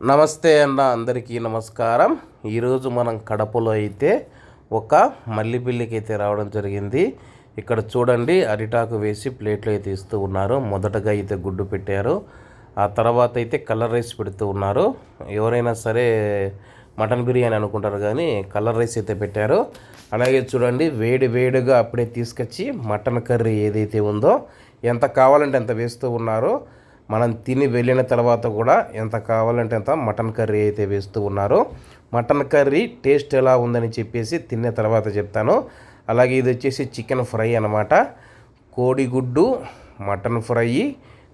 నమస్తే అన్న అందరికీ నమస్కారం. ఈరోజు మనం కడపలో అయితే ఒక మల్లిపిల్లికి అయితే రావడం జరిగింది. ఇక్కడ చూడండి అరిటాకు వేసి ప్లేట్లో అయితే ఇస్తూ ఉన్నారు. మొదటగా అయితే గుడ్డు పెట్టారు. ఆ తర్వాత అయితే కలర్ రైస్ పెడుతూ ఉన్నారు. ఎవరైనా సరే మటన్ బిర్యానీ అనుకుంటారు కానీ కలర్ రైస్ అయితే పెట్టారు. అలాగే చూడండి వేడి వేడిగా అప్పుడే తీసుకొచ్చి మటన్ కర్రీ ఏదైతే ఉందో ఎంత కావాలంటే ఎంత వేస్తూ ఉన్నారో. మనం తిని వెళ్ళిన తర్వాత కూడా ఎంత కావాలంటే అంత మటన్ కర్రీ అయితే వేస్తూ ఉన్నారు. మటన్ కర్రీ టేస్ట్ ఎలా ఉందని చెప్పేసి తిన్న తర్వాత చెప్తాను. అలాగే ఇది వచ్చేసి చికెన్ ఫ్రై అనమాట కోడిగుడ్డు mutton fry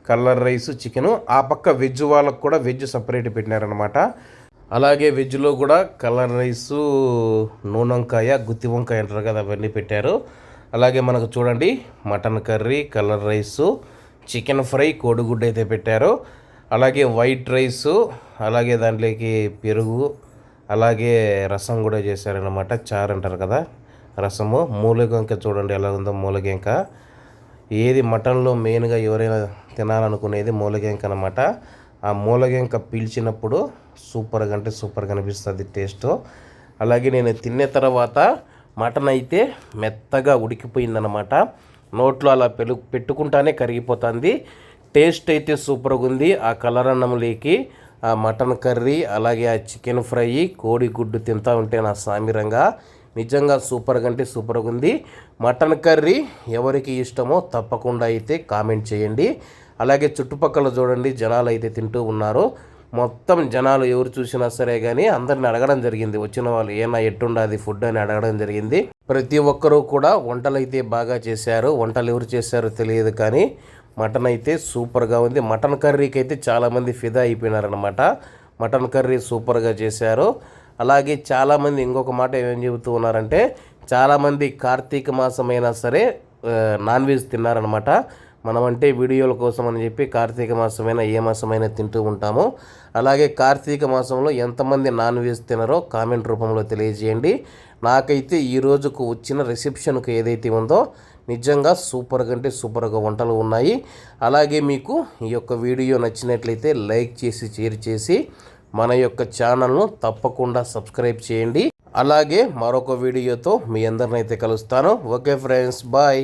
colour rice chicken. ఆ పక్క వెజ్ వాళ్ళకు కూడా వెజ్ సపరేట్ పెట్టినారనమాట అలాగే వెజ్లో కూడా కలర్ రైసు నూనె వంకాయ గుత్తి వంకాయ అంటారు కదా అవన్నీ పెట్టారు. అలాగే మనకు చూడండి mutton curry colour rice chicken fry కోడిగుడ్డు అయితే పెట్టారు. అలాగే వైట్ రైసు అలాగే దాంట్లోకి పెరుగు అలాగే రసం కూడా చేశారనమాట చారు అంటారు కదా రసము. మూలగంక చూడండి ఎలా ఉందో మూలగంక. ఏది మటన్లో మెయిన్గా ఎవరైనా తినాలనుకునేది మూలగంక అనమాట ఆ మూలగంక పీల్చినప్పుడు సూపర్గా అంటే సూపర్గా అనిపిస్తుంది టేస్ట్. అలాగే నేను తిన్న తర్వాత మటన్ అయితే మెత్తగా ఉడికిపోయిందనమాట నోట్లో అలా పెలు పెట్టుకుంటానే కరిగిపోతుంది. టేస్ట్ అయితే సూపర్గా ఉంది. ఆ కలర్ అన్నంలోకి ఆ మటన్ కర్రీ అలాగే ఆ చికెన్ ఫ్రై కోడిగుడ్డు తింటూ ఉంటే నా సామిరంగా నిజంగా సూపర్గా అంటే సూపర్గా ఉంది. మటన్ కర్రీ ఎవరికి ఇష్టమో తప్పకుండా అయితే కామెంట్ చేయండి. అలాగే చుట్టుపక్కల చూడండి జనాలు అయితే తింటూ ఉన్నారు. మొత్తం జనాలు ఎవరు చూసినా సరే కానీ అందరిని అడగడం జరిగింది. వచ్చిన వాళ్ళు ఏనా ఎట్టుండది ఫుడ్ అని అడగడం జరిగింది. ప్రతి ఒక్కరూ కూడా వంటలు అయితే బాగా చేశారు. వంటలు ఎవరు చేశారో తెలియదు కానీ మటన్ అయితే సూపర్గా ఉంది. మటన్ కర్రీకి అయితే చాలామంది ఫిదా అయిపోయినారనమాట మటన్ కర్రీ సూపర్గా చేశారు. అలాగే చాలామంది ఇంకొక మాట ఏం చెబుతూ ఉన్నారంటే చాలామంది కార్తీక మాసమైనా సరే నాన్ వెజ్ తిన్నారనమాట మనమంటే వీడియోల కోసం అని చెప్పి కార్తీక మాసమైనా ఏ మాసమైనా తింటూ ఉంటాము. అలాగే కార్తీక మాసంలో ఎంతమంది నాన్ వెజ్ తినరో కామెంట్ రూపంలో తెలియజేయండి. నాకైతే ఈ రోజుకు వచ్చిన రిసెప్షన్కు ఏదైతే ఉందో నిజంగా సూపర్గా అంటే సూపర్గా వంటలు ఉన్నాయి. అలాగే మీకు ఈ యొక్క వీడియో నచ్చినట్లయితే లైక్ చేసి షేర్ చేసి మన యొక్క ఛానల్ను తప్పకుండా సబ్స్క్రైబ్ చేయండి. అలాగే మరొక వీడియోతో మీ అందరినైతే కలుస్తాను. Okay friends bye.